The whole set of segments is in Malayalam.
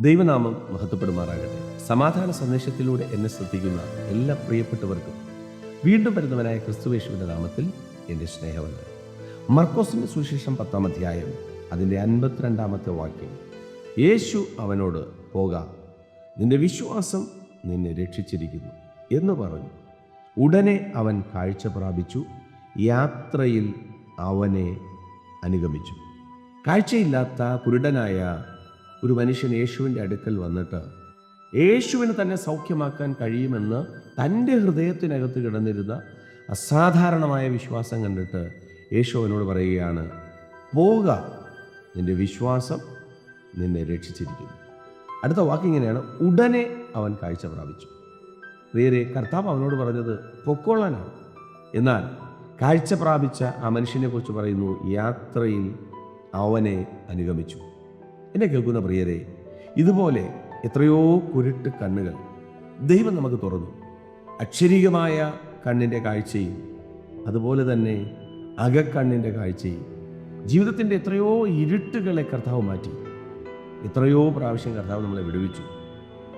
ദൈവനാമം മഹത്വപ്പെടുമാറാകട്ടെ. സമാധാന സന്ദേശത്തിലൂടെ എന്നെ ശ്രദ്ധിക്കുന്ന എല്ലാ പ്രിയപ്പെട്ടവർക്കും വീണ്ടും വരുന്നവനായ ക്രിസ്തുവേശുവിന്റെ നാമത്തിൽ എന്റെ സ്നേഹമുണ്ട് മർക്കോസിന്റെ സുവിശേഷം പത്താം അധ്യായം അതിന്റെ അൻപത്തിരണ്ടാമത്തെ വാക്യം. യേശു അവനോട് പോക നിന്റെ വിശ്വാസം നിന്നെ രക്ഷിച്ചിരിക്കുന്നു എന്ന് പറഞ്ഞു. ഉടനെ അവൻ കാഴ്ച പ്രാപിച്ചു യാത്രയിൽ അവനെ അനുഗമിച്ചു. കാഴ്ചയില്ലാത്ത കുരുടനായ ഒരു മനുഷ്യൻ യേശുവിന്റെ അടുക്കൽ വന്നിട്ട് യേശുവിന് തന്നെ സൗഖ്യമാക്കാൻ കഴിയുമെന്ന് തന്റെ ഹൃദയത്തിനകത്ത് കിടന്നിരുന്ന അസാധാരണമായ വിശ്വാസം കണ്ടിട്ട് യേശു അവനോട് പറയുകയാണ് പോവുക നിന്റെ വിശ്വാസം നിന്നെ രക്ഷിച്ചിരിക്കുന്നു. അടുത്ത വാക്കിങ്ങനെയാണ് ഉടനെ അവൻ കാഴ്ച പ്രാപിച്ചു. പ്രിയരെ കർത്താവ് അവനോട് പറഞ്ഞത് പൊക്കോളാനാണ്. എന്നാൽ കാഴ്ച പ്രാപിച്ച ആ മനുഷ്യനെക്കുറിച്ച് പറയുന്നു യാത്രയിൽ അവനെ അനുഗമിച്ചു. എന്നെ കേൾക്കുന്ന പ്രിയരെ ഇതുപോലെ എത്രയോ കുരുട്ട് കണ്ണുകൾ ദൈവം നമുക്ക് തുറന്നു. അക്ഷരീകമായ കണ്ണിന്റെ കാഴ്ചയും അതുപോലെ തന്നെ അകക്കണ്ണിന്റെ കാഴ്ചയും ജീവിതത്തിന്റെ എത്രയോ ഇരുട്ടുകളെ കർത്താവ് മാറ്റി. എത്രയോ പ്രാവശ്യം കർത്താവ് നമ്മളെ വിടുവിച്ചു.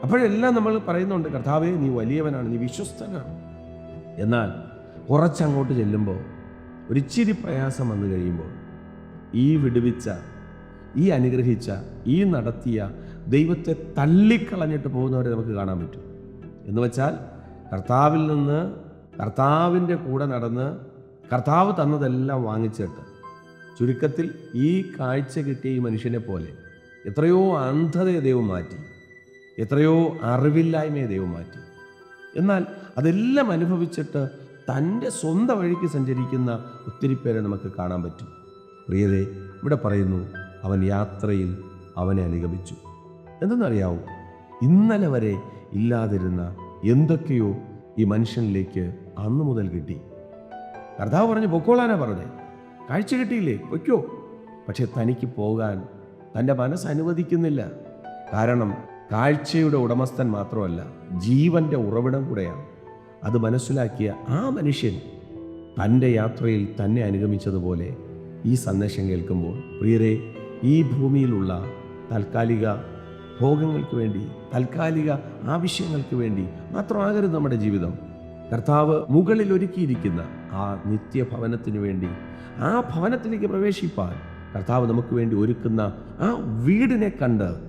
അപ്പോഴെല്ലാം നമ്മൾ പറയുന്നുണ്ട് കർത്താവേ നീ വലിയവനാണ് നീ വിശ്വസ്തനാണ്. എന്നാൽ കുറച്ചങ്ങോട്ട് ചെല്ലുമ്പോൾ ഒരിച്ചിരി പ്രയാസം വന്നു കഴിയുമ്പോൾ ഈ വിടുവിച്ച ഈ അനുഗ്രഹിച്ച ഈ നടത്തിയ ദൈവത്തെ തള്ളിക്കളഞ്ഞിട്ട് പോകുന്നവരെ നമുക്ക് കാണാൻ പറ്റും. എന്ന് വെച്ചാൽ കർത്താവിൽ നിന്ന് കർത്താവിന്റെ കൂടെ നടന്ന് കർത്താവ് തന്നതെല്ലാം വാങ്ങിച്ചിട്ട് ചുരുക്കത്തിൽ ഈ കാഴ്ച കിട്ടിയ ഈ മനുഷ്യനെ പോലെ എത്രയോ അന്ധതയെ ദൈവം മാറ്റി എത്രയോ അറിവില്ലായ്മയെ ദൈവം മാറ്റി. എന്നാൽ അതെല്ലാം അനുഭവിച്ചിട്ട് തന്റെ സ്വന്തം വഴിക്ക് സഞ്ചരിക്കുന്ന ഒത്തിരി പേരെ നമുക്ക് കാണാൻ പറ്റും. പ്രിയതേ ഇവിടെ പറയുന്നു അവൻ യാത്രയിൽ അവനെ അനുഗമിച്ചു. എന്തെന്നറിയാവൂ ഇന്നലെ വരെ ഇല്ലാതിരുന്ന എന്തൊക്കെയോ ഈ മനുഷ്യനിലേക്ക് അന്നു മുതൽ കിട്ടി. കർത്താവ് പറഞ്ഞു പൊക്കോളാനാ പറഞ്ഞേ. കാഴ്ച കിട്ടിയില്ലേ? പൊയ്ക്കോ. പക്ഷെ തനിക്ക് പോകാൻ തന്റെ മനസ്സ് അനുവദിക്കുന്നില്ല. കാരണം കാഴ്ചയുടെ ഉടമസ്ഥൻ മാത്രമല്ല ജീവന്റെ ഉറവിടം കൂടെയാണ്. അത് മനസ്സിലാക്കിയ ആ മനുഷ്യൻ തന്റെ യാത്രയിൽ തന്നെ അനുഗമിച്ചതുപോലെ ഈ സന്ദേശം കേൾക്കുമ്പോൾ പ്രിയരെ ഈ ഭൂമിയിലുള്ള താൽക്കാലിക ഭോഗങ്ങൾക്ക് വേണ്ടി താൽക്കാലിക ആവശ്യങ്ങൾക്ക് വേണ്ടി മാത്രമാകരുത് നമ്മുടെ ജീവിതം. കർത്താവ് മുകളിൽ ഒരുക്കിയിരിക്കുന്ന ആ നിത്യഭവനത്തിന് വേണ്ടി ആ ഭവനത്തിലേക്ക് പ്രവേശിപ്പാൻ കർത്താവ് നമുക്ക് വേണ്ടി ഒരുക്കുന്ന ആ വീടിനെ കണ്ട്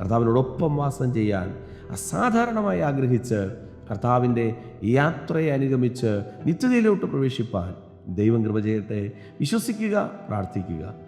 കർത്താവിനോടൊപ്പം വാസം ചെയ്യാൻ അസാധാരണമായി ആഗ്രഹിച്ച് കർത്താവിന്റെ യാത്രയെ അനുഗമിച്ച് നിത്യതയിലോട്ട് പ്രവേശിപ്പാൻ ദൈവം കൃപ ചെയ്യട്ടെ. വിശ്വസിക്കുക പ്രാർത്ഥിക്കുക.